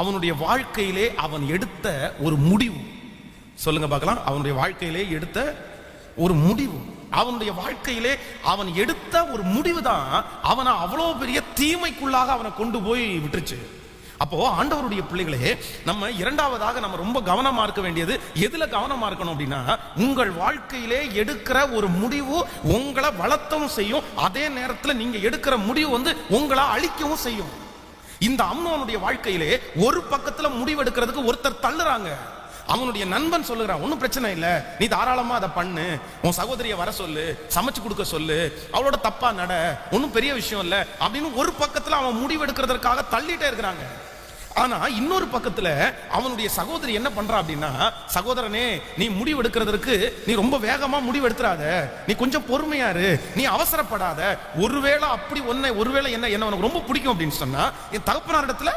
அவனுடைய வாழ்க்கையிலே அவன் எடுத்த ஒரு முடிவு. சொல்லுங்க பார்க்கலாம். அவனுடைய வாழ்க்கையிலே எடுத்த ஒரு முடிவு. அவனுடைய வாழ்க்கையிலே அவன் எடுத்த ஒரு முடிவு தான் அவனை அவ்வளோ பெரிய தீமைக்குள்ளாக அவனை கொண்டு போய் விட்டுருச்சு. அப்போ ஆண்டவருடைய பிள்ளைகளே நம்ம இரண்டாவதாக நம்ம ரொம்ப கவனமா இருக்க வேண்டியது எதுல கவனமா இருக்கணும் அப்படின்னா உங்கள் வாழ்க்கையிலே எடுக்கிற ஒரு முடிவு உங்களை வளர்த்தவும் செய்யும். அதே நேரத்தில் நீங்க எடுக்கிற முடிவு வந்து உங்களை அழிக்கவும் செய்யும். இந்த அம்னோனுடைய வாழ்க்கையிலே ஒரு பக்கத்துல முடிவெடுக்கிறதுக்கு ஒருத்தர் தள்ளுறாங்க. அவனுடைய நண்பன் சொல்லுகிறான் ஒன்றும் பிரச்சனை இல்லை. நீ தாராளமாக அதை பண்ணு. உன் சகோதரியை வர சொல்லு. சமைச்சு கொடுக்க சொல்லு. அவளோட தப்பா நட. ஒன்றும் பெரிய விஷயம் இல்லை. அப்படின்னு ஒரு பக்கத்தில் அவன் முடிவெடுக்கிறதற்காக தள்ளிட்டே இருக்கிறாங்க. ஆனா இன்னொரு பக்கத்துல அவனுடைய சகோதரி என்ன பண்றா அப்படின்னா சகோதரனே நீ முடிவு எடுக்கிறதுக்கு நீ ரொம்ப வேகமா முடிவு எடுத்துறாத நீ கொஞ்சம் பொறுமையாரு நீ அவசரப்படாத. ஒருவேளை அப்படி ஒன்னை ஒருவேளை என்ன என்ன உனக்கு ரொம்ப பிடிக்கும் அப்படின்னு சொன்னா என் தகப்பனார் இடத்துல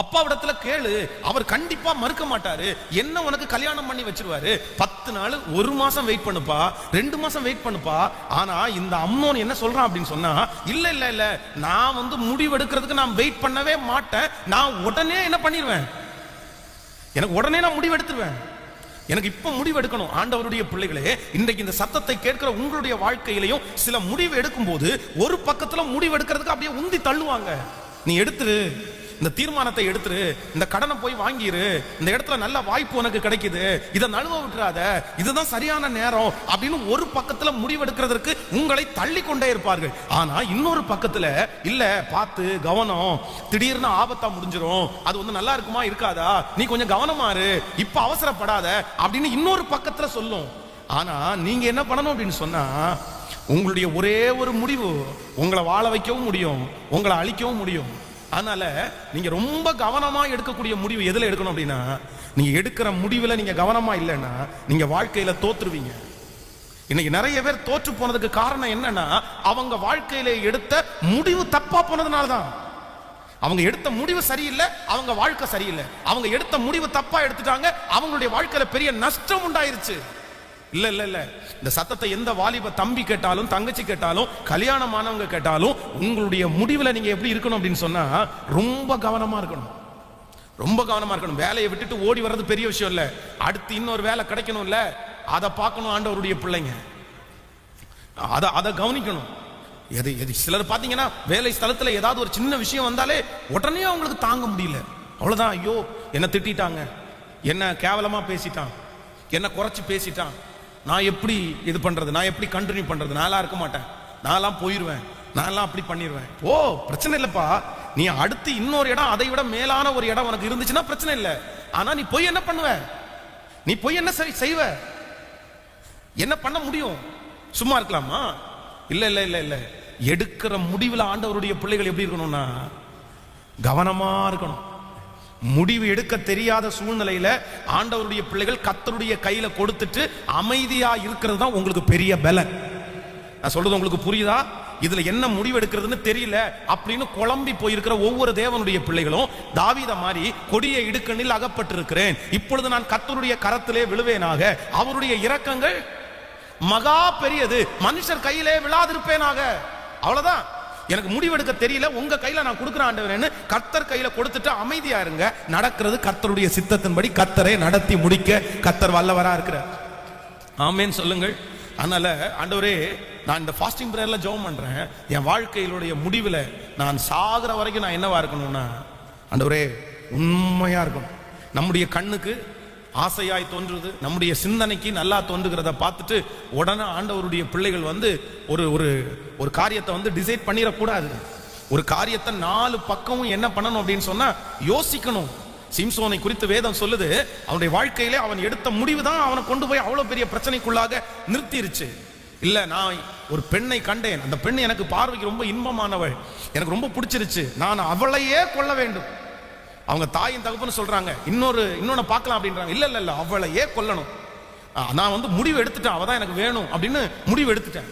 அப்பாவிடத்துல கேளு. அவர் கண்டிப்பா மறுக்க மாட்டாரு. என்ன உனக்கு கல்யாணம் பண்ணி வச்சிருவாரு? பத்து நாள் ஒரு மாசம் வெயிட் பண்ணுப்பா. ரெண்டு மாசம் வெயிட் பண்ணுப்பா. ஆனா இந்த அம்மோன் என்ன சொல்றான் அப்படின்னு சொன்னா இல்ல இல்ல இல்ல. நான் வந்து முடிவெடுக்கிறதுக்கு நான் வெயிட் பண்ணவே மாட்டேன். நான் உடனே என்ன பண்ணிடுவேன் எனக்கு உடனே நான் முடிவெடுத்துருவேன் எனக்கு இப்ப முடிவு எடுக்கணும் ஆண்டவருடைய பிள்ளைகளே. இன்றைக்கு இந்த சத்தத்தை கேட்கிற உங்களுடைய வாழ்க்கையிலையும் சில முடிவு எடுக்கும் போது ஒரு பக்கத்துல முடிவு எடுக்கிறதுக்கு அப்படியே உந்தி தள்ளுவாங்க. நீ எடுத்துரு. இந்த தீர்மானத்தை எடுத்துரு இந்த கடனை போய் வாங்கிரு இந்த இடத்துல நல்ல வாய்ப்பு உனக்கு கிடைக்குது இதை நழுவ விட்டுறாத இதுதான் சரியான நேரம் அப்படின்னு ஒரு பக்கத்துல முடிவெடுக்கிறதற்கு உங்களை தள்ளி கொண்டே இருப்பார்கள். ஆனா இன்னொரு பக்கத்துல இல்ல பார்த்து கவனம் திடீர்னு ஆபத்தா முடிஞ்சிரும் அது வந்து நல்லா இருக்குமா இருக்காதா நீ கொஞ்சம் கவனமா இரு இப்ப அவசரப்படாத அப்படின்னு இன்னொரு பக்கத்துல சொல்லும். ஆனா நீங்க என்ன பண்ணணும் அப்படின்னு சொன்னா உங்களுடைய ஒரே ஒரு முடிவு உங்களை வாழ வைக்கவும் முடியும் உங்களை அழிக்கவும் முடியும். அதனால நீங்க ரொம்ப கவனமா எடுக்கக்கூடிய முடிவு எதுல எடுக்கணும் அப்படின்னா நீங்க எடுக்கிற முடிவுல நீங்க கவனமா இல்லைன்னா நீங்க வாழ்க்கையில தோத்துருவீங்க. இன்னைக்கு நிறைய பேர் தோற்று போனதுக்கு காரணம் என்னன்னா அவங்க வாழ்க்கையில எடுத்த முடிவு தப்பா போனதுனால தான் அவங்க எடுத்த முடிவு சரியில்லை அவங்க வாழ்க்கை சரியில்லை. அவங்க எடுத்த முடிவு தப்பா எடுத்துட்டாங்க அவங்களுடைய வாழ்க்கையில பெரிய நஷ்டம் உண்டாயிருச்சு. இல்ல இல்ல இல்ல. இந்த சத்தத்தை எந்த வாலிப தம்பி கேட்டாலும் தங்கச்சி கேட்டாலும் கல்யாணமானவங்க கேட்டாலும் உங்களுடைய முடிவுல நீங்க எப்படி இருக்கணும் அப்படின்னு சொன்னா ரொம்ப கவனமா இருக்கணும். ரொம்ப கவனமா இருக்கணும். வேலையை விட்டுட்டு ஓடி வர்றது பெரிய விஷயம் இல்ல. அடுத்து இன்னொரு வேலை கிடைக்கணும்ல. அதை பார்க்கணும் ஆண்டவருடைய பிள்ளைங்க. அதை அதை கவனிக்கணும். எது எது சிலர் பார்த்தீங்கன்னா வேலை ஸ்தலத்தில் ஏதாவது ஒரு சின்ன விஷயம் வந்தாலே உடனே அவங்களுக்கு தாங்க முடியல. அவ்வளோதான் ஐயோ என்ன திட்டிட்டாங்க. என்ன கேவலமாக பேசிட்டான். என்ன குறைச்சி பேசிட்டான். நான் எப்படி இது பண்றது? நான் எப்படி கண்டினியூ பண்றது? நான்லாம் இருக்க மாட்டேன். நான்லாம் போயிடுவேன் நான்லாம் அப்படி பண்ணிடுவேன் ஓ பிரச்சனை இல்லைப்பா. நீ அடுத்து இன்னொரு இடம் அதை விட மேலான ஒரு இடம் உனக்கு இருந்துச்சுன்னா பிரச்சனை இல்லை. ஆனா நீ போய் என்ன பண்ணுவ? நீ போய் என்ன செய்- செய்வ? என்ன பண்ண முடியும்? சும்மா இருக்கலாமா? இல்ல இல்ல இல்ல இல்ல. எடுக்கிற முடிவில் ஆண்டவருடைய பிள்ளைகள் எப்படி இருக்கணும்னா கவனமா இருக்கணும். முடிவு எடுக்க தெரியாத சூழ்நிலையில ஆண்டவருடைய பிள்ளைகள் கத்தருடைய கையில கொடுத்துட்டு அமைதியா இருக்கிறது தான் உங்களுக்கு பெரிய பலன். நான் சொல்றது உங்களுக்கு புரியுதா? இதுல என்ன முடிவு எடுக்கிறதுன்னு தெரியல. அப்படின்னு குழம்பி போயிருக்கிற ஒவ்வொரு தேவனுடைய பிள்ளைகளும் தாவித மாதிரி கொடிய இடுக்கணில் அகப்பட்டிருக்கிறேன். இப்பொழுது நான் கத்தருடைய கரத்திலே விழுவேனாக. அவருடைய இரக்கங்கள் மகா பெரியது. மனுஷர் கையிலே விழாதிருப்பேனாக. அவ்வளவுதான். எனக்கு முடிவெடுக்க தெரியல உங்க கையில நான் கொடுக்குறேன் ஆண்டவரேன்னு கர்த்தர் கையில கொடுத்துட்டு அமைதியா இருங்க. நடக்கிறது கர்த்தருடைய சித்தத்தின்படி கர்த்தரை நடத்தி முடிக்க கர்த்தர் வல்லவரா இருக்கிறார். ஆமேன்னு சொல்லுங்கள். அதனால ஆண்டவரே நான் இந்த ஃபாஸ்டிங் பிரேயர்ல ஜெபம் பண்றேன். என் வாழ்க்கையிலுடைய முடிவில் நான் சாகிற வரைக்கும் நான் என்னவா இருக்கணும்னா ஆண்டவரே உண்மையா இருக்கணும். நம்முடைய கண்ணுக்கு ஆசையாய் தோன்றுது. நம்முடைய சிந்தனைக்கு நல்லா தோன்றுகிறத பார்த்துட்டு உடனே ஆண்டவருடைய பிள்ளைகள் வந்து ஒரு ஒரு ஒரு காரியத்தை வந்து டிசைட் பண்ணிடக்கூடாது. ஒரு காரியத்தை நாலு பக்கமும் என்ன பண்ணணும் அப்படின்னு சொன்னா யோசிக்கணும். சிம்சோனை குறித்து வேதம் சொல்லுது அவனுடைய வாழ்க்கையிலே அவன் எடுத்த முடிவு தான் அவனை கொண்டு போய் அவ்வளவு பெரிய பிரச்சனைக்குள்ளாக நிறுத்திருச்சு. இல்ல நான் ஒரு பெண்ணை கண்டேன். அந்த பெண் எனக்கு பார்வைக்கு ரொம்ப இன்பமானவள். எனக்கு ரொம்ப பிடிச்சிருச்சு. நான் அவளையே கொள்ள வேண்டும். அவங்க தாயின் தகப்புன்னு சொல்றாங்க. இன்னொரு இன்னொன்று பார்க்கலாம் அப்படின்றாங்க. இல்லை இல்லை இல்ல அவளையே கொல்லணும்? நான் வந்து முடிவு எடுத்துட்டேன் அவள் தான் எனக்கு வேணும் அப்படின்னு முடிவு எடுத்துட்டேன்.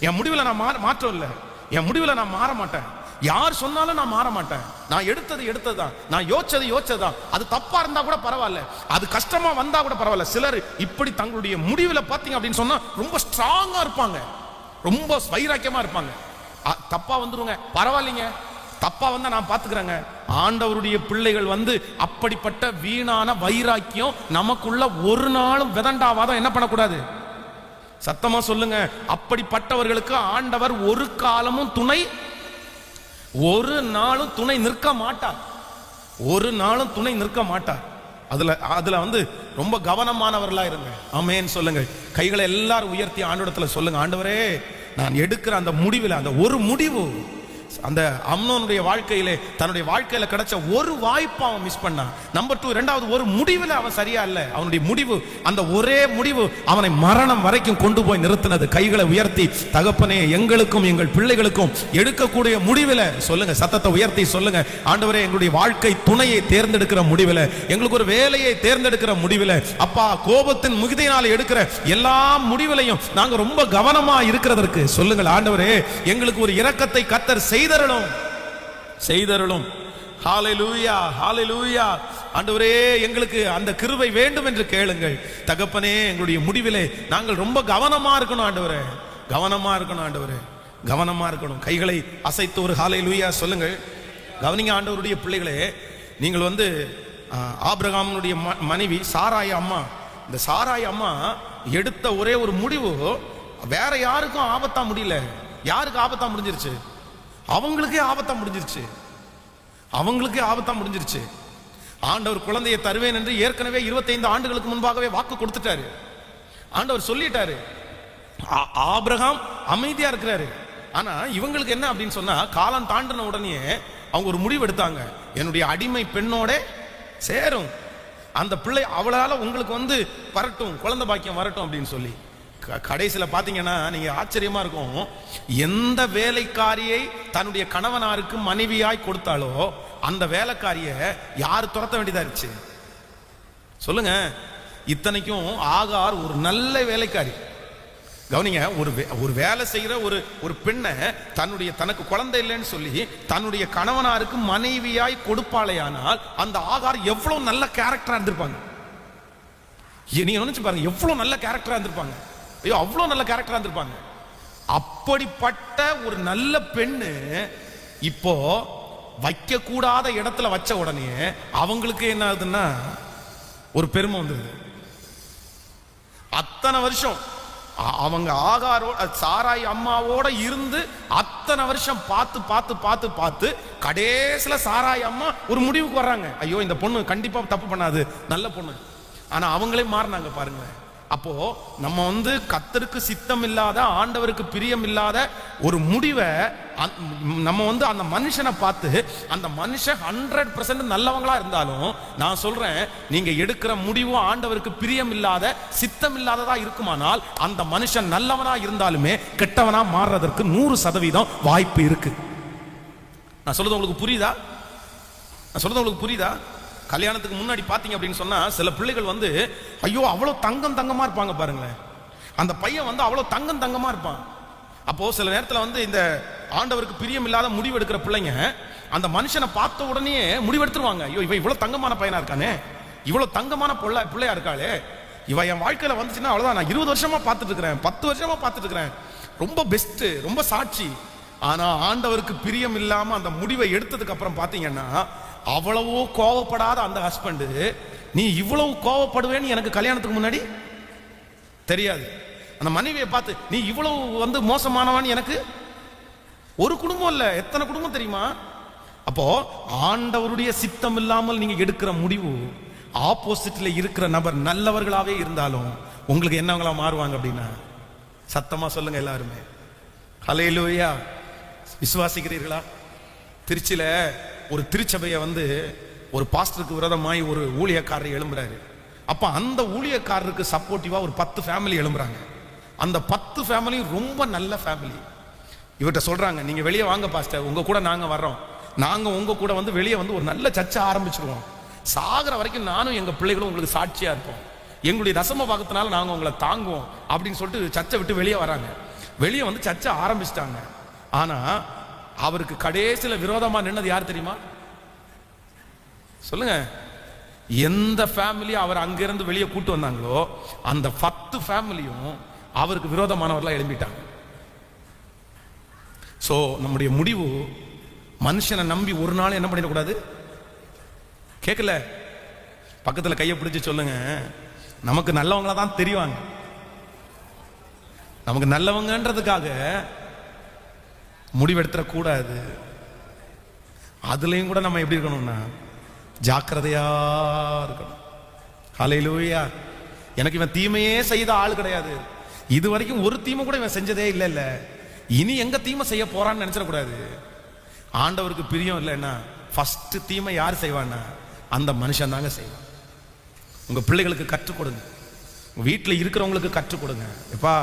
என் முடிவில் நான் மாற மாற்றம் இல்லை. என் முடிவில் நான் மாற மாட்டேன். யார் சொன்னாலும் நான் மாற மாட்டேன். நான் எடுத்தது எடுத்தது தான் நான் யோசிச்சது யோசிச்சது தான் அது தப்பா இருந்தா கூட பரவாயில்ல. அது கஷ்டமா வந்தா கூட பரவாயில்ல. சிலர் இப்படி தங்களுடைய முடிவில் பார்த்தீங்க அப்படின்னு சொன்னா ரொம்ப ஸ்ட்ராங்கா இருப்பாங்க. ரொம்ப வைராக்கியமா இருப்பாங்க. அ, தப்பா வந்துருங்க. பரவாயில்லைங்க. தப்பா வந்தா நான் பாத்துக்கிறேங்க. ஆண்டவருடைய பிள்ளைகள் வந்து அப்படிப்பட்ட வீணான வைராக்கியம் நமக்குள்ள ஒரு நாளும் விதண்டாவாதம் என்ன பண்ணக்கூடாது? சத்தமா சொல்லுங்க. அப்படிப்பட்டவர்களுக்கு ஆண்டவர் ஒரு காலமும் துணை ஒரு நாளும் துணை நிற்க மாட்டார். ஒரு நாளும் துணை நிற்க மாட்டார். அதுல அதுல வந்து ரொம்ப கவனமானவர்களா இருங்க. ஆமேன்னு சொல்லுங்க. கைகளை எல்லாரும் உயர்த்தி ஆண்டவரத்துல சொல்லுங்க. ஆண்டவரே நான் எடுக்கிற அந்த முடிவில் அந்த ஒரு முடிவு அந்த அம்னோனுடைய வாழ்க்கையிலே தன்னுடைய வாழ்க்கையில கிடைச்ச ஒரு வாய்ப்பை அவன் மிஸ் பண்ணான். நம்பர் டூ ரெண்டாவது ஒரு முடிவில் அவன் சரியா இல்லை. அவனுடைய முடிவு அந்த ஒரே முடிவு அவனை மரணம் வரைக்கும் கொண்டு போய் நிறுத்தினது. கைகளை உயர்த்தி தகப்பனே எங்களுக்கும் எங்கள் பிள்ளைகளுக்கும் எடுக்கக்கூடிய முடிவில் சொல்லுங்க சத்தத்தை உயர்த்தி சொல்லுங்க. ஆண்டவரே எங்களுடைய வாழ்க்கை துணையை தேர்ந்தெடுக்கிற முடிவில் எங்களுக்கு ஒரு வேலையை தேர்ந்தெடுக்கிற முடிவில் அப்பா கோபத்தின் முகிதையினால் எடுக்கிற எல்லா முடிவிலையும் நாங்க ரொம்ப கவனமா இருக்கிறதற்கு. சொல்லுங்கள் ஆண்டவரே எங்களுக்கு ஒரு இரக்கத்தை கத்தர் செய்தரலும் செய்தரலும் ஹalleluya ஹalleluya ஆண்டவரே எங்களுக்கு அந்த கிருபை வேண்டும் என்று கேளுங்கள். தகப்பனே எங்களுடைய முடிவிலே நாங்கள் ரொம்ப கவனமா இருக்கணும் ஆண்டவரே. கவனமா இருக்கணும் ஆண்டவரே. கவனமா இருக்கணும். கைகளை அசைத்து ஒரு ஹாலை லூயா சொல்லுங்கள். கவனிங்க ஆண்டவருடைய பிள்ளைகளே நீங்கள் வந்து ஆபிரகாமனுடைய ம- மனைவி சாராய அம்மா. இந்த சாராய அம்மா எடுத்த ஒரே ஒரு முடிவு வேற யாருக்கும் ஆபத்தா முடியல. யாருக்கு ஆபத்தா முடிஞ்சிருச்சு? அவங்களுக்கே ஆபத்தா முடிஞ்சிருச்சு. அவங்களுக்கே ஆபத்தா முடிஞ்சிருச்சு. ஆண்டவர் குழந்தையை தருவேன் என்று ஏற்கனவே 25 ஆண்டுகளுக்கு முன்பாகவே வாக்கு கொடுத்துட்டாரு. ஆண்டவர் சொல்லிட்டாரு. ஆ- ஆபிரகாம் அமைதியா இருக்கிறாரு. ஆனா இவங்களுக்கு என்ன அப்படின்னு சொன்னா காலம் தாண்டின உடனே அவங்க ஒரு முடிவு எடுத்தாங்க. என்னுடைய அடிமை பெண்ணோட சேரும். அந்த பிள்ளை அவளால உங்களுக்கு வந்து வரட்டும் குழந்தை பாக்கியம் வரட்டும் அப்படின்னு சொல்லி. கடைசியில பார்த்தீங்கன்னா நீங்க ஆச்சரியமா இருக்கும். எந்த வேலைக்காரியை தன்னுடைய கணவனாருக்கு மனைவியாய் கொடுத்தாலோ அந்த வேலைக்காரிய யார் துரத்த வேண்டியதா இருந்துச்சு? சொல்லுங்க. இத்தனைக்கும் ஆகார் ஒரு நல்ல வேலைக்காரி. கவனிங்க ஒரு வே- ஒரு வேலை செய்யற ஒரு ஒரு பெண்ணை தன்னுடைய தனக்கு குழந்தை இல்லைன்னு சொல்லி தன்னுடைய கணவனாருக்கு மனைவியாய் கொடுப்பாளையானால் அந்த ஆகார் எவ்வளோ நல்ல கேரக்டராக இருந்திருப்பாங்க. நீங்க நினைச்சு பாருங்க எவ்வளவு நல்ல கேரக்டரா இருந்திருப்பாங்க. ஐயோ அவ்வளோ நல்ல கேரக்டராக இருந்திருப்பாங்க. அப்படிப்பட்ட ஒரு நல்ல பெண்ணு இப்போ வைக்க கூடாத இடத்துல வச்ச உடனே அவங்களுக்கு என்ன ஆகுதுன்னா ஒரு பெருமை வந்தது. அத்தனை வருஷம் அவங்க ஆகாரோ சாராய் அம்மாவோட இருந்து அத்தனை வருஷம் பார்த்து பார்த்து பார்த்து பார்த்து கடைசியில் சாராய் அம்மா ஒரு முடிவுக்கு வர்றாங்க. ஐயோ இந்த பொண்ணு கண்டிப்பாக தப்பு பண்ணாது. நல்ல பொண்ணு. ஆனா அவங்களே மாறினாங்க பாருங்களேன். அப்போ நம்ம வந்து கத்தருக்கு சித்தம் இல்லாத ஆண்டவருக்கு பிரியம் இல்லாத ஒரு முடிவை நம்ம வந்து அந்த மனுஷனை பார்த்து அந்த மனுஷன் ஹண்ட்ரட் பர்சன்ட் நல்லவங்களா இருந்தாலும் நான் சொல்றேன் நீங்க எடுக்கிற முடிவும் ஆண்டவருக்கு பிரியம் இல்லாத சித்தம் இல்லாததா இருக்குமானால் அந்த மனுஷன் நல்லவனா இருந்தாலுமே கெட்டவனா மாறுறதற்கு நூறு சதவீதம் வாய்ப்பு இருக்கு. நான் சொல்றது உங்களுக்கு புரியுதா? நான் சொல்றது உங்களுக்கு புரியுதா? கல்யாணத்துக்கு முன்னாடி பார்த்தீங்க அப்படின்னு சொன்னால் சில பிள்ளைகள் வந்து ஐயோ அவ்வளோ தங்கம் தங்கமாக இருப்பாங்க பாருங்களேன். அந்த பையன் வந்து அவ்வளோ தங்கம் தங்கமாக இருப்பான். அப்போது சில நேரத்தில் வந்து இந்த ஆண்டவருக்கு பிரியம் இல்லாத முடிவு எடுக்கிற பிள்ளைங்க அந்த மனுஷனை பார்த்த உடனே முடிவெடுத்துருவாங்க. ஐயோ இவன் இவ்வளோ தங்கமான பையனாக இருக்கானே? இவ்வளோ தங்கமான பிள்ளை பிள்ளையா இருக்காளே? இவன் என் வாழ்க்கையில் வந்துச்சுன்னா அவ்வளோதான் நான் இருபது வருஷமாக பார்த்துட்டு இருக்கிறேன் பத்து வருஷமாக பார்த்துட்டு இருக்கிறேன் ரொம்ப பெஸ்ட்டு ரொம்ப சாட்சி. ஆனால் ஆண்டவருக்கு பிரியம் இல்லாமல் அந்த முடிவை எடுத்ததுக்கு அப்புறம் அவ்வளவோ கோவப்படாத அந்த ஹஸ்பண்டு நீ இவ்வளவு கோவப்படுவேன்னு எனக்கு கல்யாணத்துக்கு முன்னாடி? தெரியாது. அந்த மனைவியை பார்த்து நீ இவ்வளவு வந்து மோசமானவான்னு எனக்கு? ஒரு குடும்பம் இல்லை. எத்தனை குடும்பம் தெரியுமா? அப்போ ஆண்டவருடைய சித்தம் இல்லாமல் நீங்க எடுக்கிற முடிவு ஆப்போசிட்ல இருக்கிற நபர் நல்லவர்களாவே இருந்தாலும் உங்களுக்கு என்னவங்களா மாறுவாங்க அப்படின்னா? சத்தமா சொல்லுங்க எல்லாருமே. ஹலையிலோயா விசுவாசிக்கிறீர்களா? திருச்சியில ஒரு திருச்சபையை வந்து ஒரு பாஸ்டருக்கு விரோதமாய் ஒரு ஊழியக்காரர் எழும்புறாரு. அப்ப அந்த ஊழியக்காரருக்கு சப்போர்ட்டிவா ஒரு பத்து ஃபேமிலி எழும்புறாங்க. அந்த பத்து ஃபேமிலியும் ரொம்ப நல்ல ஃபேமிலி இவர்கிட்ட சொல்றாங்க நீங்க வெளியே வாங்க பாஸ்டர். உங்க கூட நாங்க வர்றோம். நாங்க உங்க கூட வந்து வெளியே வந்து ஒரு நல்ல சர்ச்சை ஆரம்பிச்சிருவோம். சாகிற வரைக்கும் நானும் எங்க பிள்ளைகளும் உங்களுக்கு சாட்சியா இருப்போம். எங்களுடைய தசம பாகத்தினால நாங்க உங்களை தாங்குவோம். அப்படின்னு சொல்லிட்டு சர்ச்சை விட்டு வெளியே வராங்க. வெளியே வந்து சர்ச்சை ஆரம்பிச்சிட்டாங்க. ஆனா அவருக்கு கடைசியில விரோதமா நின்னது யார் தெரியுமா? சொல்லுங்க. எந்த ஃபேமிலி அவர் அங்கிருந்து வெளியே கூட்டு வந்தாங்களோ அந்த பத்து ஃபேமிலியும் அவருக்கு விரோதமானவர்களா எழும்பிட்டாங்க. சோ நம்முடைய முடிவு மனுஷனை நம்பி ஒரு நாள் என்ன பண்ணிடக்கூடாது? கேட்கல பக்கத்துல கையை பிடிச்சி சொல்லுங்க. நமக்கு நல்லவங்களா தான் தெரிவாங்க. நமக்கு நல்லவங்கன்றதுக்காக முடிவெடுத்துடக்கூடாது. அதுலேயும் கூட நம்ம எப்படி இருக்கணும்னா ஜாக்கிரதையாக இருக்கணும். அலையிலூயா எனக்கு இவன் தீமையே செய்த ஆள் கிடையாது. இது வரைக்கும் ஒரு தீமை கூட இவன் செஞ்சதே இல்லை இல்லை இனி எங்க தீமை செய்ய போறான்னு நினைச்சிடக்கூடாது. ஆண்டவருக்கு பிரியம் இல்லைன்னா ஃபர்ஸ்ட் தீமை யார் செய்வான்னா அந்த மனுஷன் தாங்க செய்வான். உங்க பிள்ளைகளுக்கு கற்றுக் கொடுங்க. வீட்டில் இருக்கிறவங்களுக்கு கற்றுக் கொடுங்க. எப்பா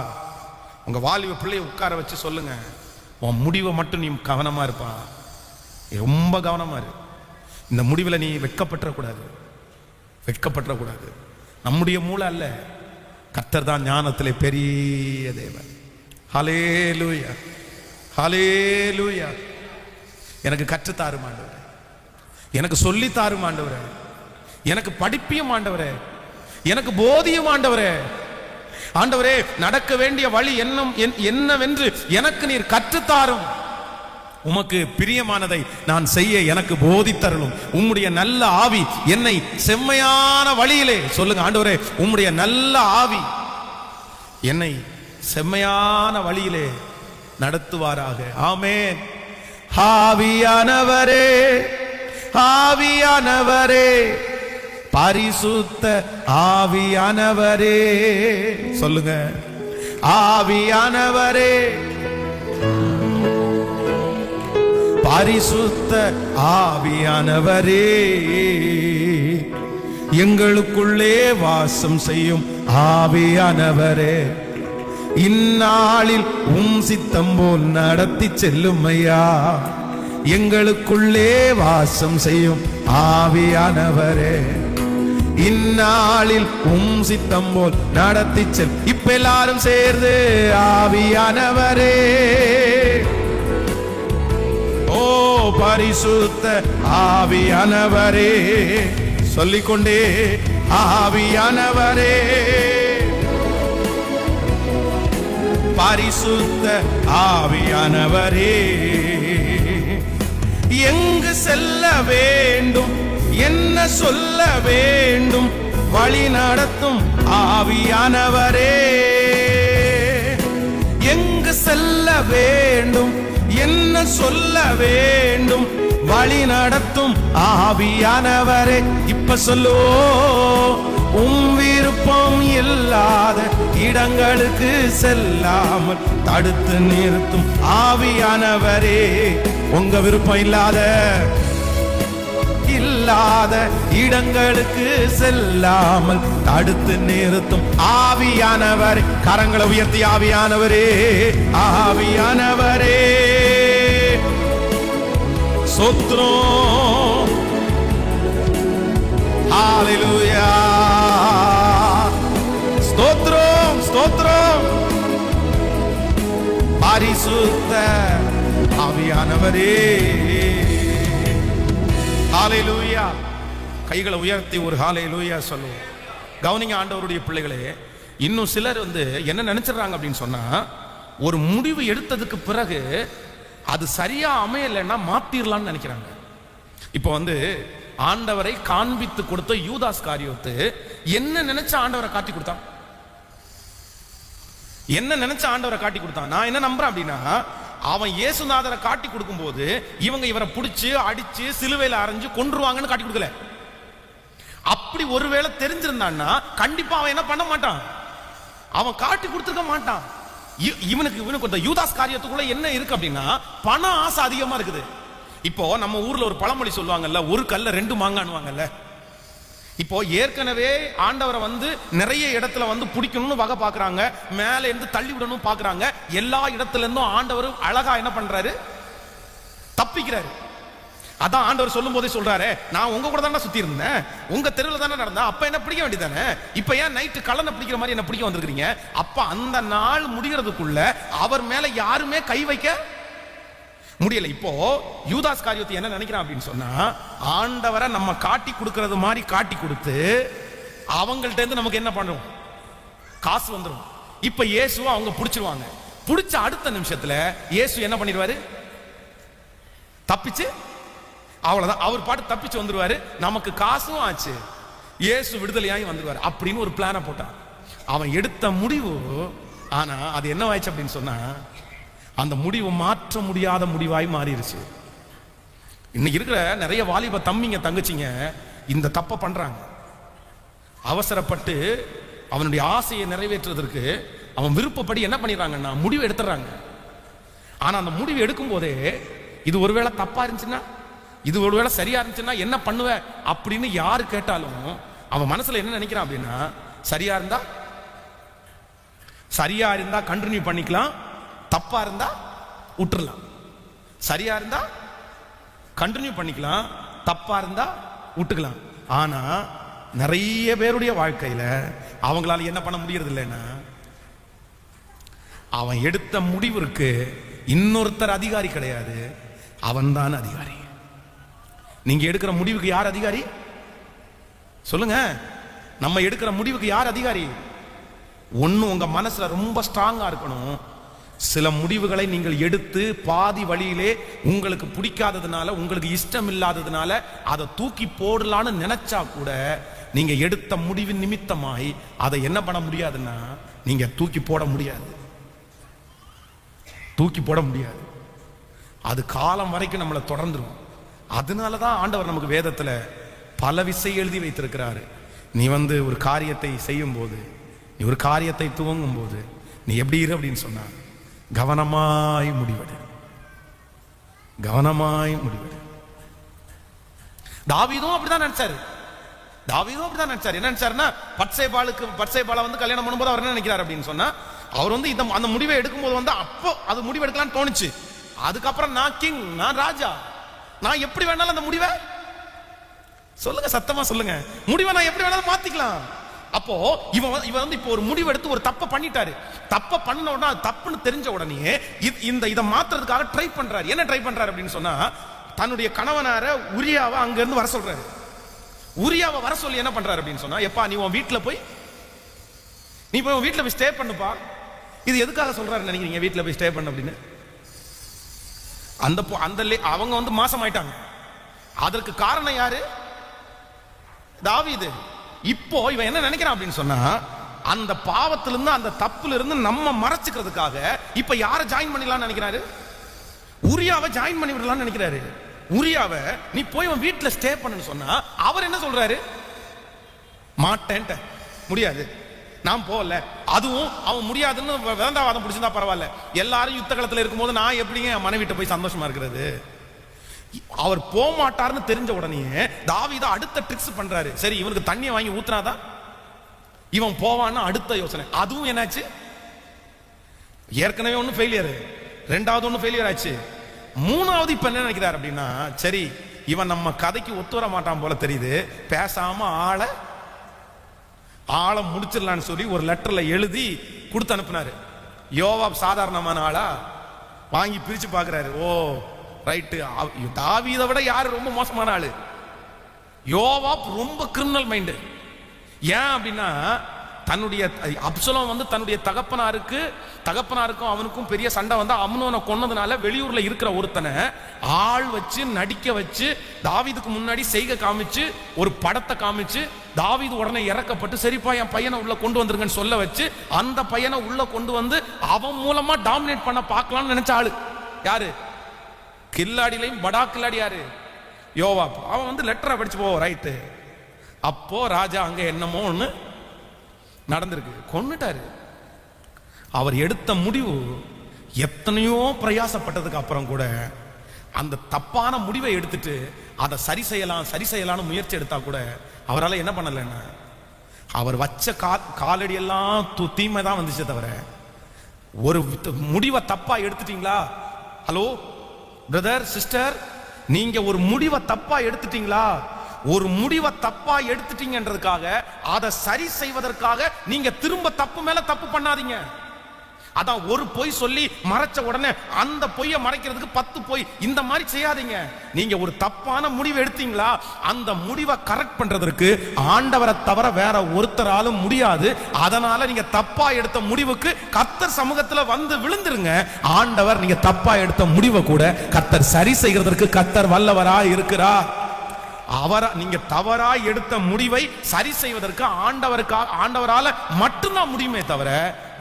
உங்க வாலிப பிள்ளையை உட்கார வச்சு சொல்லுங்க. உன் முடிவை மட்டும் நீ கவனமாக இருப்பா. ரொம்ப கவனமாக இரு. இந்த முடிவில் நீ வெட்கப்பட்டுறக்கூடாது. வெட்கப்பட்டுறக்கூடாது. நம்முடைய மூளை அல்ல. கத்தர் தான் ஞானத்திலே பெரிய தேவன். ஹலே லூயா ஹலே லூயா எனக்கு கற்றுத்தாரு ஆண்டவரே. எனக்கு சொல்லி தாரும் எனக்கு படிப்பியும் ஆண்டவரே. எனக்கு போதியும் ஆண்டவரே. ஆண்டவரே நடக்க வேண்டிய வழி என்னும் என்- என்னவென்று எனக்கு நீர் கற்றுத்தாரும். உமக்கு பிரியமானதை நான் செய்ய எனக்கு போதித்தருளும். உம்முடைய நல்ல ஆவி என்னை செம்மையான வழியிலே சொல்லுங்க ஆண்டவரே உம்முடைய நல்ல ஆவி என்னை செம்மையான வழியிலே நடத்துவாராக. ஆமேன். ஆவியானவரே ஆவியானவரே. பரிசுத்த ஆவியானவரே. சொல்லுங்க. ஆவியானவரே. பரிசுத்த ஆவியானவரே. எங்களுக்குள்ளே வாசம் செய்யும் ஆவியானவரே. இந்நாளில் உம் சித்தம் போல் நடத்தி செல்லும் ஐயா எங்களுக்குள்ளே வாசம் செய்யும் ஆவியானவரே. இந்நாளில் உம் சித்தம் போல் நடத்தி செல். இப்ப எல்லாரும் சேர்ந்து ஆவியானவரே. ஓ பரிசுத்த ஆவியானவரே. சொல்லிக்கொண்டே ஆவியானவரே. பரிசுத்த ஆவியானவரே. எங்கு செல்ல வேண்டும்? என்ன சொல்ல வேண்டும்? வழி நடத்தும் ஆவியானவரே. எங்கு செல்ல வேண்டும்? என்ன சொல்ல வேண்டும்? வழி நடத்தும் ஆவியானவரே. இப்ப சொல்லோ உம் விருப்பம் இல்லாத இடங்களுக்கு செல்லாமல் தடுத்து நிறுத்தும் ஆவியானவரே. உங்க விருப்பம் இல்லாத இல்லாத இடங்களுக்கு செல்லாமல் தடுத்து நிறுத்தும் ஆவியானவர். கரங்களை உயர்த்தி ஆவியானவரே ஆவியானவரே. சொத்ரம் ஹalleluya ஸ்தோத்ரம் ஸ்தோத்ரம் பரிசுத்த ஆவியானவரே. ஹalleluya கைகளை உயர்த்தி ஒரு ஹalleluya சொல்லுவோம். கவனிங்க ஆண்டவருடைய பிள்ளைகளே இன்னும் சிலர் வந்து என்ன நினைச்சிடுறாங்க அப்படின்னு சொன்னா ஒரு முடிவு எடுத்ததுக்கு பிறகு அது சரியா அமையலைன்னா மாத்திரலாம்னு நினைக்கிறாங்க. இப்போ வந்து ஆண்டவரை காண்பித்து கொடுத்த யூதாஸ் காரியத்து என்ன நினைச்ச ஆண்டவரை காட்டி கொடுத்தான்? என்ன நினைச்ச ஆண்டவரை காட்டி கொடுத்தான்? நான் என்ன நம்புறேன் அப்படின்னா அவன் இயேசுநாதரை காட்டி கொடுக்கும்போது இவங்க இவரை பிடிச்சி அடிச்சு சிலுவையில் அரைஞ்சு கொன்றுவாங்கன்னு காட்டி கொடுக்கல. அப்படி ஒருவேளை தெரிஞ்சிருந்தான்னா கண்டிப்பா அவன் என்ன பண்ண மாட்டான். அவன் காட்டி கொடுத்துருக்க மாட்டான். இவனுக்கு இவனுக்கு இந்த யூதாஸ் காரியத்துக்குள்ள என்ன இருக்கு அப்படின்னா பண ஆசை அதிகமா இருக்குது. இப்போ நம்ம ஊர்ல ஒரு பழமொழி சொல்லுவாங்கல்ல ஒரு கல்ல ரெண்டு மாங்கானுவாங்கல்ல இப்போ ஏற்கனவே ஆண்டவரை வந்து நிறைய இடத்துல வந்து பிடிக்கணும்னு வகை பாக்குறாங்க மேல இருந்து தள்ளி விடணும் பாக்குறாங்க எல்லா இடத்துல இருந்தும் ஆண்டவர் அழகா என்ன பண்றாரு? தப்பிக்கிறாரு. அதான் ஆண்டவர் சொல்லும் போதே சொல்றாரு நான் உங்க கூட தானே சுத்தி இருந்தேன். உங்க தெருவில் தானே நடந்தேன். அப்ப என்ன பிடிக்க வேண்டியதானே இப்ப ஏன் நைட்டு கலனை பிடிக்கிற மாதிரி என்ன பிடிக்க வந்திருக்கிறீங்க? அப்ப அந்த நாள் முடிகிறதுக்குள்ள அவர் மேல யாருமே கை வைக்க முடியல. இப்போ யூதாஸ் காரியத்தை என்ன நினைக்கிறான் அப்படின்னு சொன்னா ஆண்டவரை நம்ம காட்டி கொடுக்கறது மாதிரி காட்டி கொடுத்து அவங்கள்ட்ட இருந்து நமக்கு என்ன பண்ணுவோம் காசு வந்துடும் இப்ப இயேசுவை அவங்க பிடிச்சிருவாங்க. பிடிச்ச அடுத்த நிமிஷத்துல இயேசு என்ன பண்ணிடுவாரு? தப்பிச்சு அவ்வளவுதான். அவர் பாட்டு தப்பிச்சு வந்துருவாரு. நமக்கு காசும் ஆச்சு. இயேசு விடுதலையாகி வந்துருவாரு. அப்படின்னு ஒரு பிளானை போட்டான். அவன் எடுத்த முடிவு ஆனா அது என்ன ஆயிடுச்சு அப்படின்னு சொன்னா அந்த முடிவு மாற்ற முடியாத முடிவாய் மாறிடுச்சு இன்னைக்கு இருக்கிற நிறைய வாலிப தம்பிங்க தங்கச்சிங்க இந்த தப்பை பண்றாங்க. அவசரப்பட்டு அவனுடைய ஆசையை நிறைவேற்றுவதற்கு அவன் விருப்பப்படி என்ன பண்ணிடுறாங்கன்னா முடிவு எடுத்துறாங்க ஆனா அந்த முடிவு எடுக்கும் போதே இது ஒருவேளை தப்பா இருந்துச்சுன்னா இது ஒருவேளை சரியா இருந்துச்சுன்னா என்ன பண்ணுவ அப்படின்னு யாரு கேட்டாலும் அவன் மனசுல என்ன நினைக்கிறான் அப்படின்னா சரியா இருந்தா சரியா இருந்தா கண்டினியூ பண்ணிக்கலாம் தப்பா இருந்தா விட்டுறலாம். சரியா இருந்தா கண்டினியூ பண்ணிக்கலாம் தப்பா இருந்தா விட்டுக்கலாம். ஆனா நிறைய பேருடைய வாழ்க்கையில அவங்களால என்ன பண்ண முடியறது இல்லைன்னா அவன் எடுத்த முடிவிற்கு இன்னொருத்தர் அதிகாரி கிடையாது அவன்தான் அதிகாரி. நீங்க எடுக்கிற முடிவுக்கு யார் அதிகாரி? சொல்லுங்க. நம்ம எடுக்கிற முடிவுக்கு யார் அதிகாரி? ஒன்று உங்க மனசுல ரொம்ப ஸ்ட்ராங்கா இருக்கணும். சில முடிவுகளை நீங்கள் எடுத்து பாதி வழியிலே உங்களுக்கு பிடிக்காததுனால உங்களுக்கு இஷ்டம் இல்லாததுனால அதை தூக்கி போடலான்னு நினைச்சா கூட நீங்க எடுத்த முடிவின் நிமித்தமாய் அதை என்ன பண்ண முடியாதுன்னா நீங்க தூக்கி போட முடியாது. தூக்கி போட முடியாது. அது காலம் வரைக்கும் நம்மளை தொடர்ந்துரும். அதனால தான் ஆண்டவர் நமக்கு வேதத்துல பல விசை எழுதி வைத்திருக்கிறாரு. நீ வந்து ஒரு காரியத்தை செய்யும் போது நீ ஒரு காரியத்தை துவங்கும் போது நீ எப்படி இரு அப்படின்னு சொன்னார் கவனமாய் முடிவெடு. கவனமாய் முடிவெடு. தாவிதும் அப்படிதான் நினைச்சாரு. தாவீதும் அப்படிதான் நினைச்சாரு. என்ன நினைச்சாருன்னா பட்சைபாலுக்கு பட்சைபாலை வந்து கல்யாணம் பண்ணும்போது அவர் என்ன நினைக்கிறார் அப்படின்னு சொன்னா அவர் வந்து இந்த அந்த முடிவை எடுக்கும்போது வந்து அப்போ அது முடிவு எடுக்கலாம்னு தோணுச்சு. அதுக்கப்புறம் நான் கிங் நான் ராஜா. நான் எப்படி வேணாலும் அந்த முடிவை? சொல்லுங்க சத்தமா சொல்லுங்க. முடிவை நான் எப்படி வேணாலும் மாத்திக்கலாம். அப்போ இவன் இவன் வந்து இப்போ ஒரு முடிவு எடுத்து ஒரு தப்பை பண்ணிட்டாரு. தப்பை பண்ண உடனே தப்புன்னு தெரிஞ்ச உடனே இது- இந்த இதை மாத்துறதுக்காக ட்ரை பண்றாரு. என்ன ட்ரை பண்றாரு அப்படின்னு சொன்னா தன்னுடைய கணவனார உரியாவை அங்க இருந்து வர சொல்றாரு. உரியாவை வர சொல்லி என்ன பண்றாரு அப்படின்னு சொன்னா எப்பா நீ உன் வீட்டில் போய் நீ போய் உன் வீட்டில் போய் ஸ்டே பண்ணுப்பா. இது எதுக்காக சொல்றாரு நினைக்கிறீங்க வீட்டில் போய் ஸ்டே பண்ண அப்படின்னு? அந்த அந்த லே- அவங்க வந்து மாசம் ஆயிட்டாங்க அதற்கு காரணம் யாரு? தாவிது. இப்போ இவன் என்ன நினைக்கிறான் அப்படின்னு சொன்னா அந்த பாவத்திலிருந்து அந்த தப்புல இருந்து நம்ம மறைச்சுக்கிறதுக்காக இப்ப யாரை ஜாயின் பண்ணிடலாம்னு நினைக்கிறாரு? உரியாவை ஜாயின் பண்ணி விடலாம்னு நினைக்கிறாரு. உரியாவை நீ போய் உன் வீட்டுல ஸ்டே பண்ணுன்னு சொன்னா அவர் என்ன சொல்றாரு? மாட்டேன்ட்ட. முடியாது. நான் போகல. அதுவும் அவன் முடியாதுன்னு விதந்தாவாதம் பிடிச்சிருந்தா பரவாயில்ல. எல்லாரும் யுத்த களத்தில் இருக்கும்போது நான் எப்படிங்க என் மனைவிட்ட போய் சந்தோஷமா இருக்கிறது? அவர் போக மாட்டார்னு தெரிஞ்ச உடனே தாவிதா அடுத்த ட்ரிக்ஸ் பண்றாரு. சரி இவனுக்கு தண்ணியை வாங்கி ஊத்துனாதான் இவன் போவான்னு அடுத்த யோசனை. அதுவும் என்னாச்சு? ஏற்கனவே ஒன்று ஃபெயிலியர் ரெண்டாவது ஒன்று ஃபெயிலியர் ஆச்சு. மூணாவது இப்போ என்ன நினைக்கிறார் அப்படின்னா சரி இவன் நம்ம கதைக்கு ஒத்து வர மாட்டான் போல தெரியுது. பேசாம ஆளை ஆளை முடிச்சிடலான்னு சொல்லி ஒரு லெட்டரில் எழுதி கொடுத்து அனுப்புனாரு. யோவாப் சாதாரணமான ஆளா? வாங்கி பிரித்து பார்க்குறாரு. ஓ ரைட்டு தாவீதை விட யார் ரொம்ப மோசமான ஆள்? யோவாப் ரொம்ப கிரிமினல் மைண்டு ஏன் அப்படின்னா தன்னுடைய அப்சலம் வந்து தன்னுடைய தகப்பனாருக்கு தகப்பனாருக்கும் அவனுக்கும் பெரிய சண்டை வந்து அம்னோனை கொன்னதுனால வெளியூர்ல இருக்கிற ஒருத்தனை ஆள் வச்சு நடிக்க வச்சு தாவிதுக்கு முன்னாடி செய்கை காமிச்சு ஒரு படத்தை காமிச்சு தாவீது உடனே இறக்கப்பட்டு சரிப்பா என் பையனை உள்ள கொண்டு வந்துருங்கன்னு சொல்ல வச்சு அந்த பையனை உள்ள கொண்டு வந்து அவன் மூலமா டாமினேட் பண்ண பார்க்கலாம்னு நினைச்ச ஆளு. யாரு? கில்லாடிலையும் படா கில்லாடி யாரு? யோவா அவன் வந்து லெட்டரை படிச்சு போவோம் ரைட்டு அப்போ ராஜா அங்க என்னமோ நடந்திருக்கு. கொன்னுட்டாரு. அவர் எடுத்த முடிவு எத்தனையோ பிரயாசப்பட்டதுக்கு அப்புறம் கூட அந்த தப்பான முடிவை எடுத்துட்டு அதை சரி செய்யலாம் சரி செய்யலாம்னு முயற்சி எடுத்தா கூட அவரால் என்ன பண்ணலைன்னா அவர் வச்ச கா காலடியெல்லாம் தூ தீமை தான் வந்துச்சே தவிர ஒரு முடிவை தப்பா எடுத்துட்டீங்களா? ஹலோ பிரதர் சிஸ்டர் நீங்க ஒரு முடிவை தப்பா எடுத்துட்டீங்களா? ஒரு முடிவை தப்பா எடுத்துட்டீங்கன்றதுக்காக அதை சரி செய்வதற்காக நீங்க திரும்ப தப்பு மேல தப்பு பண்ணாதீங்க. அதான் ஒரு பொய் சொல்லி மறைச்ச உடனே அந்த பொய்யை மறைக்கிறதுக்கு பத்து பொய். இந்த மாதிரி செய்யாதீங்க. நீங்க ஒரு தப்பான முடிவு எடுத்தீங்களா அந்த முடிவை கரெக்ட் பண்றதற்கு ஆண்டவரை தவிர வேற ஒருத்தராலும் முடியாது. அதனால நீங்க தப்பா எடுத்த முடிவுக்கு கத்தர் சமூகத்துல வந்து விழுந்துருங்க. ஆண்டவர் நீங்க தப்பா எடுத்த முடிவை கூட கத்தர் சரி செய்கிறதற்கு கத்தர் வல்லவரா இருக்கிறா அவர நீங்க தவறா எடுத்த முடிவை சரி செய்வதற்கு ஆண்டவருக்காக ஆண்டவரால மட்டும்தான் முடியுமே தவிர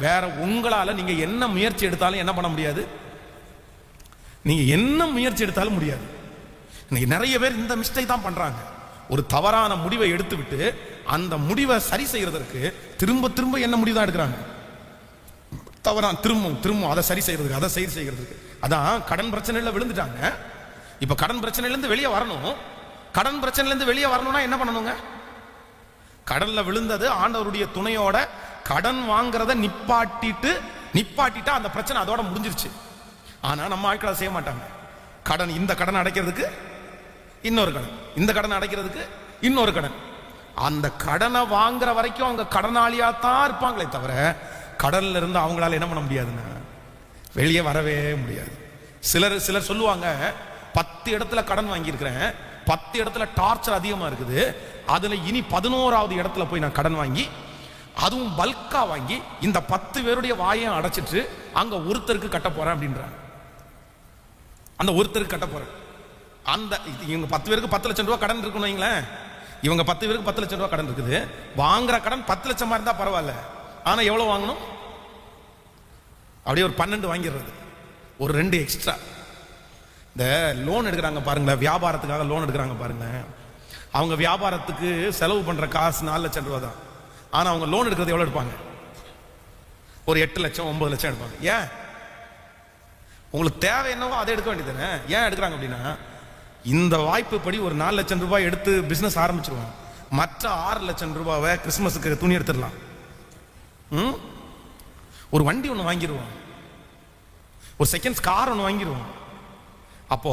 வேற உங்களால நீங்க என்ன முயற்சி எடுத்தாலும் என்ன பண்ண முடியாது? நீங்க என்ன முயற்சி எடுத்தாலும் முடியாது. இன்னைக்கு நிறைய பேர் இந்த மிஸ்டேக் தான் பண்றாங்க. ஒரு தவறான முடிவை எடுத்துவிட்டு அந்த முடிவை சரி செய்யறதற்கு திரும்ப திரும்ப என்ன முடிவு தான் எடுக்கிறாங்க? தவறான திரும்பவும் திரும்பவும் அதை சரி செய்யறதுக்கு அதை சரி செய்யறதுக்கு. அதான் கடன் பிரச்சனையில விழுந்துட்டாங்க. இப்ப கடன் பிரச்சனையில இருந்து வெளியே வரணும். கடன் பிரச்சனையிலேருந்து வெளியே வரணும்னா என்ன பண்ணணுங்க? கடல்ல விழுந்தது ஆண்டவருடைய துணையோட கடன் வாங்குறத நிப்பாட்டிட்டு நிப்பாட்டிட்டா அந்த பிரச்சனை அதோட முடிஞ்சிருச்சு. ஆனா நம்ம ஆட்களை செய்ய மாட்டாங்க. கடன் இந்த கடன் அடைக்கிறதுக்கு இன்னொரு கடன் இந்த கடன் அடைக்கிறதுக்கு இன்னொரு கடன். அந்த கடனை வாங்குற வரைக்கும் அவங்க கடனாளியா தான் இருப்பாங்களே தவிர கடல்ல இருந்து அவங்களால என்ன பண்ண முடியாதுன்னா வெளியே வரவே முடியாது. சிலர் சிலர் சொல்லுவாங்க பத்து இடத்துல கடன் வாங்கியிருக்கிறேன் பத்து இடத்துல டார்ச்சர் அதிகமாக இருக்குது. அதில் இனி பதினோராவது இடத்துல போய் நான் கடன் வாங்கி அதுவும் பல்காக வாங்கி இந்த பத்து பேருடைய வாயையும் அடைச்சிட்டு அங்கே ஒருத்தருக்கு கட்ட போறேன் அப்படின்றாங்க. அந்த ஒருத்தருக்கு கட்ட போறேன். அந்த இது இவங்க பத்து பேருக்கு பத்து லட்சம் ரூபாய் கடன் இருக்குன்னு வைங்களேன். இவங்க பத்து பேருக்கு பத்து லட்சம் ரூபா கடன் இருக்குது. வாங்குற கடன் பத்து லட்சமாக இருந்தால் பரவாயில்ல. ஆனால் எவ்வளோ வாங்கணும்? அப்படியே ஒரு பன்னெண்டு வாங்கிடுறது. ஒரு ரெண்டு எக்ஸ்ட்ரா இந்த லோன் எடுக்கிறாங்க பாருங்களேன் வியாபாரத்துக்காக லோன் எடுக்கிறாங்க பாருங்களேன். அவங்க வியாபாரத்துக்கு செலவு பண்ற காசு நாலு லட்சம் ரூபா தான். ஆனால் அவங்க லோன் எடுக்கிறது எவ்வளோ எடுப்பாங்க? ஒரு எட்டு லட்சம் ஒன்பது லட்சம் எடுப்பாங்க. ஏன்? உங்களுக்கு தேவை என்னவோ அதை எடுக்க வேண்டியதுதானே? ஏன் எடுக்கிறாங்க அப்படின்னா இந்த வாய்ப்பு படி ஒரு நாலு லட்சம் ரூபாய் எடுத்து பிஸ்னஸ் ஆரம்பிச்சிருவோம் மற்ற ஆறு லட்சம் ரூபாவை கிறிஸ்மஸுக்கு துணி எடுத்துடலாம். ம்? ஒரு வண்டி ஒன்று வாங்கிடுவோம் ஒரு செகண்ட்ஸ் கார் ஒன்று வாங்கிடுவோம் அப்போ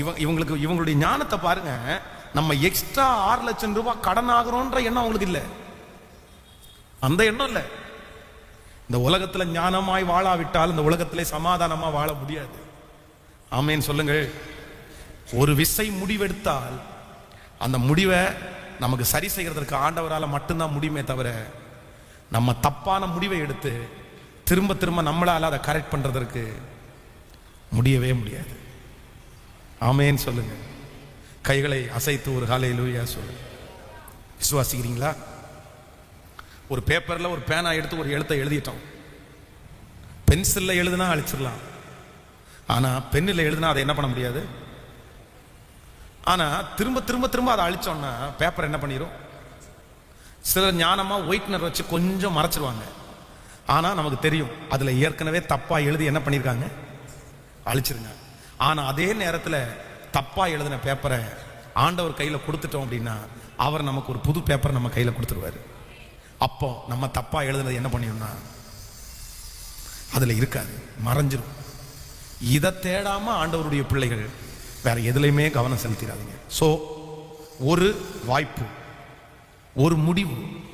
இவ இவங்களுக்கு இவங்களுடைய ஞானத்தை பாருங்க. நம்ம எக்ஸ்ட்ரா ஆறு லட்சம் ரூபாய் கடன் ஆகிறோன்ற எண்ணம் அவங்களுக்கு இல்லை. அந்த எண்ணம் இல்லை. இந்த உலகத்துல ஞானமாய் வாழாவிட்டால் இந்த உலகத்திலே சமாதானமா வாழ முடியாது. ஆமேன்னு சொல்லுங்கள். ஒரு விசை முடிவெடுத்தால் அந்த முடிவை நமக்கு சரி செய்கிறதற்கு ஆண்டவரால் மட்டும்தான் முடியுமே தவிர நம்ம தப்பான முடிவை எடுத்து திரும்ப திரும்ப நம்மளால் அதை கரெக்ட் பண்ணுறதற்கு முடியவே முடியாது. ஆமேன்னு சொல்லுங்க. கைகளை அசைத்து ஒரு காலை லூயா சொல்லுங்க விசுவாசிக்கிறீங்களா? ஒரு பேப்பரில் ஒரு பேனா எடுத்து ஒரு எழுத்தை எழுதிட்டோம். பென்சிலில் எழுதுனா அழிச்சிடலாம். ஆனால் பென்னில் எழுதுனா அதை என்ன பண்ண முடியாது? ஆனால் திரும்ப திரும்ப திரும்ப அதை அழிச்சோம்னா பேப்பர் என்ன பண்ணிடும் சிலர் ஞானமாக ஒயிட்னர் வச்சு கொஞ்சம் மறைச்சிருவாங்க. ஆனால் நமக்கு தெரியும். அதில் ஏற்கனவே தப்பாக எழுதி என்ன பண்ணிருக்காங்க? அழிச்சிருங்க. ஆனால் அதே நேரத்தில் தப்பாக எழுதின பேப்பரை ஆண்டவர் கையில் கொடுத்துட்டோம் அப்படின்னா அவர் நமக்கு ஒரு புது பேப்பர் நம்ம கையில் கொடுத்துருவாரு. அப்போ நம்ம தப்பாக எழுதுனது என்ன பண்ணிடும்னா அதில் இருக்காது மறைஞ்சிடும் இதை தேடாமல் ஆண்டவருடைய பிள்ளைகள் வேற எதுலையுமே கவனம் செலுத்திடாதீங்க. ஸோ ஒரு வாய்ப்பு ஒரு முடிவு